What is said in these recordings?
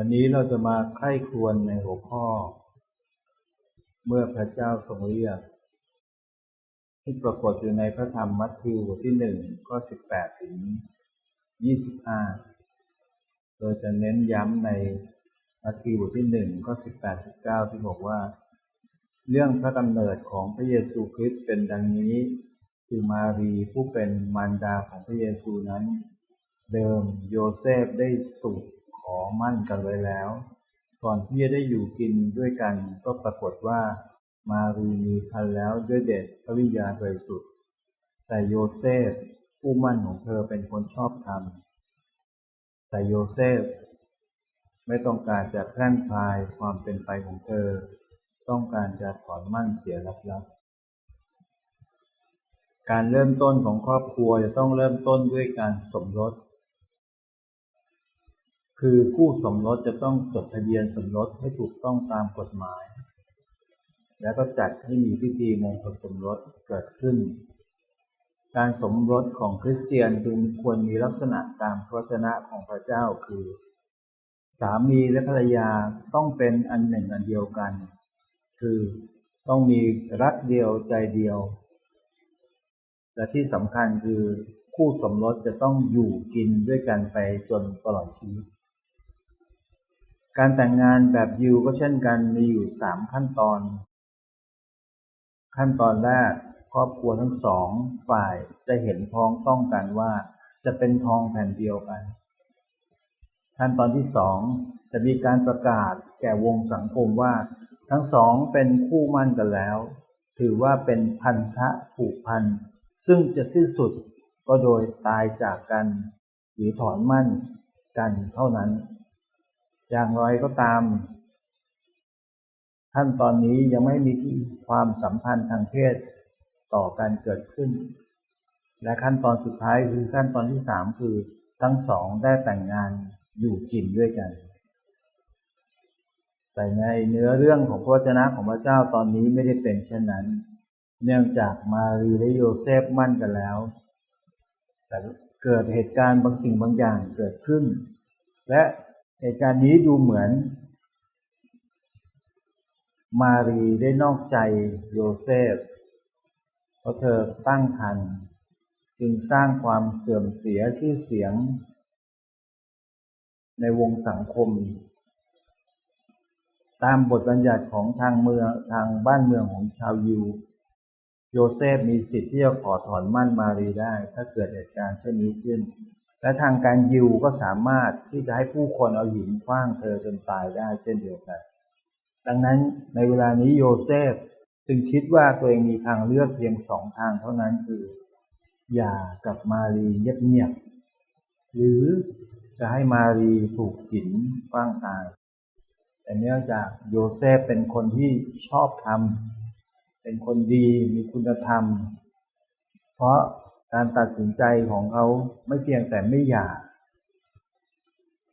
วันนี้เราจะมาใคร่ควญในหัวข้อ เมื่อพระเจ้าทรงเรียก ที่ปรากฏอยู่ในพระธรรมมัทธิวบทที่หนึ่งข้อสิบแปดถึงยี่สิบห้าโดยจะเน้นย้ำในมัทธิวบทที่หนึ่งข้อสิบแปดสิบเก้าที่บอกว่า เรื่องพระกำเนิดของพระเยซูคริสต์เป็นดังนี้คือมารีผู้เป็นมารดาของพระเยซูนั้น เดิมโยเซฟได้สูตร อมั่นกันไว้แล้ว ก่อนที่จะได้อยู่กินด้วยกันก็ปรากฏว่ามารีมีคันแล้วด้วยเดชพระวิญญาณบริสุทธิ์แต่โยเซฟผู้มั่นของเธอเป็นคนชอบธรรมแต่โยเซฟไม่ต้องการจะแพร่งพายความเป็นไปของเธอ ต้องการจะถอนมั่นเสียลับๆการเริ่มต้นของครอบครัวจะต้องเริ่มต้นด้วยการสมรส คือคู่สมรสจะต้องจดทะเบียนสมรสให้ถูกต้องตามกฎหมาย แล้วก็จัดให้มีพิธีมงคลสมรสเกิดขึ้น การสมรสของคริสเตียนจึงควรมีลักษณะตามพระวจนะของพระเจ้าคือ สามีและภรรยาต้องเป็นอันหนึ่งอันเดียวกัน คือต้องมีรักเดียวใจเดียว และที่สำคัญคือคู่สมรสจะต้องอยู่กินด้วยกันไปจนตลอดชีวิต การแต่งงานแบบยิวก็เช่นกันมีอยู่สามขั้นตอน ขั้นตอนแรกครอบครัวทั้งสองฝ่ายจะเห็นพ้องต้องกันว่าจะเป็นทองแผ่นเดียวกัน ขั้นตอนที่สองจะมีการประกาศแก่วงสังคมว่า ทั้งสองเป็นคู่มั่นกันแล้ว ถือว่าเป็นพันธะผูกพัน ซึ่งจะสิ้นสุดก็โดยตายจากกัน หรือถอนมั่นกันเท่านั้น อย่างไรก็ตามขั้นตอนนี้ยังไม่มีความสัมพันธ์ทางเพศต่อการเกิดขึ้น และขั้นตอนสุดท้ายคือขั้นตอนที่สามคือทั้งสองได้แต่งงานอยู่กินด้วยกัน แต่ในเนื้อเรื่องของพระวจนะของพระเจ้าตอนนี้ไม่ได้เป็นเช่นนั้น เนื่องจากมารีและโยเซฟมั่นกันแล้ว แต่เกิดเหตุการณ์บางสิ่งบางอย่างเกิดขึ้น และ เหตุการณ์นี้ดูเหมือน มารีได้นอกใจโยเซฟ เพราะเธอตั้งครรภ์จึงสร้างความเสื่อมเสียชื่อเสียง ในวงสังคม ตามบทบัญญัติของทางเมืองทางบ้านเมืองของชาวยิว โยเซฟมีสิทธิ์ที่จะขอถอนมั่นมารีได้ ถ้าเกิดเหตุการณ์เช่นนี้ขึ้น และทางการยิวก็สามารถที่จะให้ผู้คนเอาหินคว้างเธอจนตายได้เช่นเดียวกัน ดังนั้นในเวลานี้โยเซฟจึงคิดว่าตัวเองมีทางเลือกเพียงสองทางเท่านั้นคืออย่ากับมารีเงียบๆหรือจะให้มารีถูกหินคว้างตายแต่เนื่องจากโยเซฟเป็นคนที่ชอบธรรมเป็นคนดีมีคุณธรรม เพราะ การตัดสินใจของเขาไม่เพียงแต่ไม่อยาก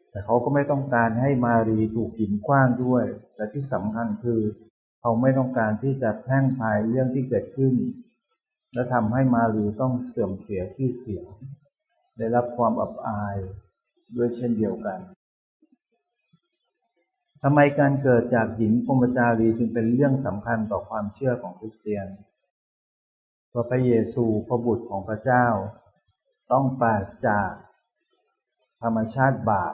แต่เขาก็ไม่ต้องการให้มารีถูกหินคว้างด้วย และที่สำคัญคือ เขาไม่ต้องการที่จะแพร่งพายเรื่องที่เกิดขึ้น และทำให้มารีต้องเสื่อมเสียชื่เสียง ได้รับความอับอายด้วยเช่นเดียวกันทำไมการเกิดจากหญิงพรมจารีจึงเป็นเรื่องสำคัญต่อความเชื่อของคริสเตียนเพระพระเยซูพระบุตรของพระเจ้า ต้องปราศจากธรรมชาติบาป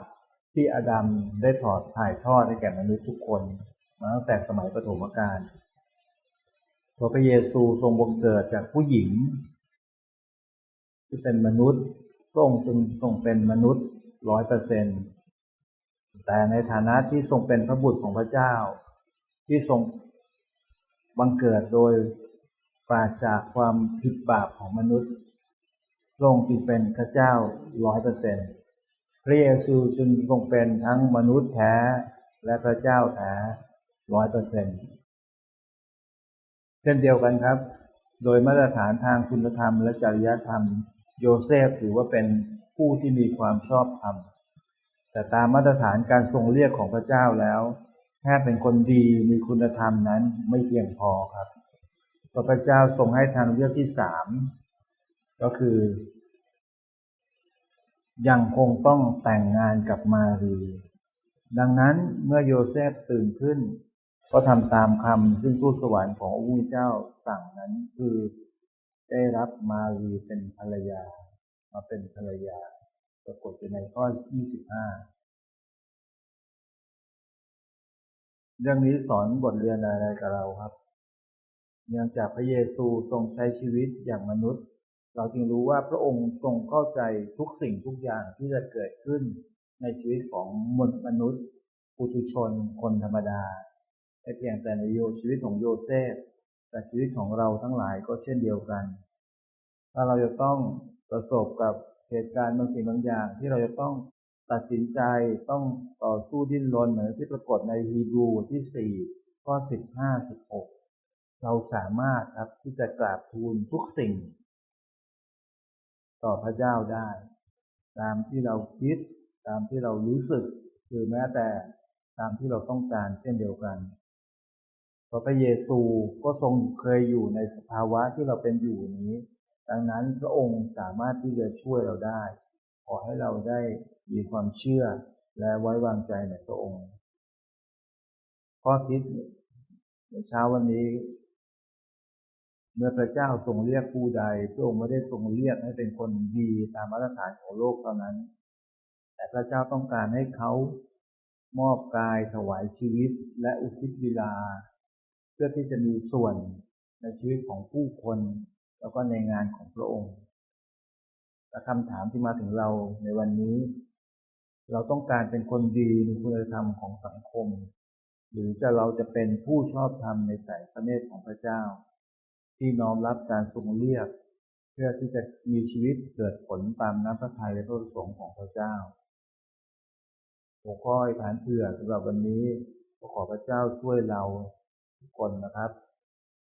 ที่อาดัมได้ถอดถ่ายทอดให้แก่มนุษย์ทุกคนมาตั้งแต่สมัยปฐมกาลพระพระเยซูทรงบังเกิดจากผู้หญิง ที่เป็นมนุษย์พรงจึงทรงเป็นมนุษย์ร้อยเปอร์เซ็นต์แต่ในฐานะที่ทรงเป็นพระบุตรของพระเจ้า ที่ทรงบังเกิดโดย ปราศจากความผิดบาปของมนุษย์พระองค์จึงเป็นพระเจ้าร้อยเปอร์เซ็นต์พระเยซูจึงทรงเป็นทั้งมนุษย์แท้และพระเจ้าแท้ร้อยเปอร์เซ็นต์เช่นเดียวกันครับ โดยมาตรฐานทางคุณธรรมและจริยธรรม โยเซฟถือว่าเป็นผู้ที่มีความชอบธรรม แต่ตามมาตรฐานการทรงเรียกของพระเจ้าแล้วแค่เป็นคนดีมีคุณธรรมนั้นไม่เพียงพอครับ พระพระเจ้าทรงให้ทางเลือกที่สามก็คือ ยังคงต้องแต่งงานกับมารี ดังนั้นเมื่อโยเซฟตื่นขึ้น ก็ทำตามคำซึ่งทูตสวรรค์ของพระผู้เจ้าสั่งนั้นคือได้รับมารีเป็นภรรยา มาเป็นภรรยาปรากฏอยู่ในข้อ 25 เรื่องนี้สอนบทเรียนอะไรกับเราครับ เนื่องจากพระเยซูทรงใช้ชีวิตอย่างมนุษย์ เราจึงรู้ว่าพระองค์ทรงเข้าใจทุกสิ่งทุกอย่างที่จะเกิดขึ้นในชีวิตของมนุษย์ปุถุชนคนธรรมดาไม่เพียงแต่ในโยชีวิตของโยเซฟแต่ชีวิตของเราทั้งหลายก็เช่นเดียวกัน ถ้าเราจะต้องประสบกับเหตุการณ์บางสิ่งบางอย่าง ที่เราจะต้องตัดสินใจต้องต่อสู้ดิ้นรนเหมือนที่ปรากฏในฮีบรูที่สี่ข้อสิบห้าสิบหก เราสามารถครับที่จะกราบทูลทุกสิ่ง ต่อพระเจ้าได้ ตามที่เราคิด ตามที่เรารู้สึกคือแม้แต่ตามที่เราต้องการเช่นเดียวกันพราะพระเยซูก็ทรงเคยอยู่ในสภาวะที่เราเป็นอยู่นี้ ดังนั้นพระองค์สามารถที่จะช่วยเราได้ ขอให้เราได้มีความเชื่อและไว้วางใจในพระองค์ข้อคิดในเช้าวันนี้ เมื่อพระเจ้าทรงเรียกผู้ใดพระองค์ไม่ได้ทรงเรียกให้เป็นคนดีตามมาตรฐานของโลกเท่านั้น แต่พระเจ้าต้องการให้เขามอบกายถวายชีวิตและอุทิศเวลา เพื่อที่จะมีส่วนในชีวิตของผู้คน แล้วก็ในงานของพระองค์และคำถามที่มาถึงเราในวันนี้ เราต้องการเป็นคนดีในคุณธรรมของสังคม หรือจะเราจะเป็นผู้ชอบธรรมในสายพระเนตรของพระเจ้า ที่น้อมรับการทรงเรียก เพื่อที่จะมีชีวิตเกิดผลตามน้ำพระทัยและพระประสงค์ของพระเจ้าหัวข้อฐานเผื่อสำหรับวันนี้ขอพระเจ้าช่วยเราทุกคนนะครับ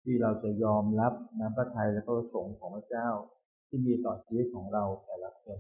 ที่เราจะยอมรับน้ำพระทัยและพระประสงค์ของพระเจ้าที่มีต่อชีวิตของเราแต่ละคน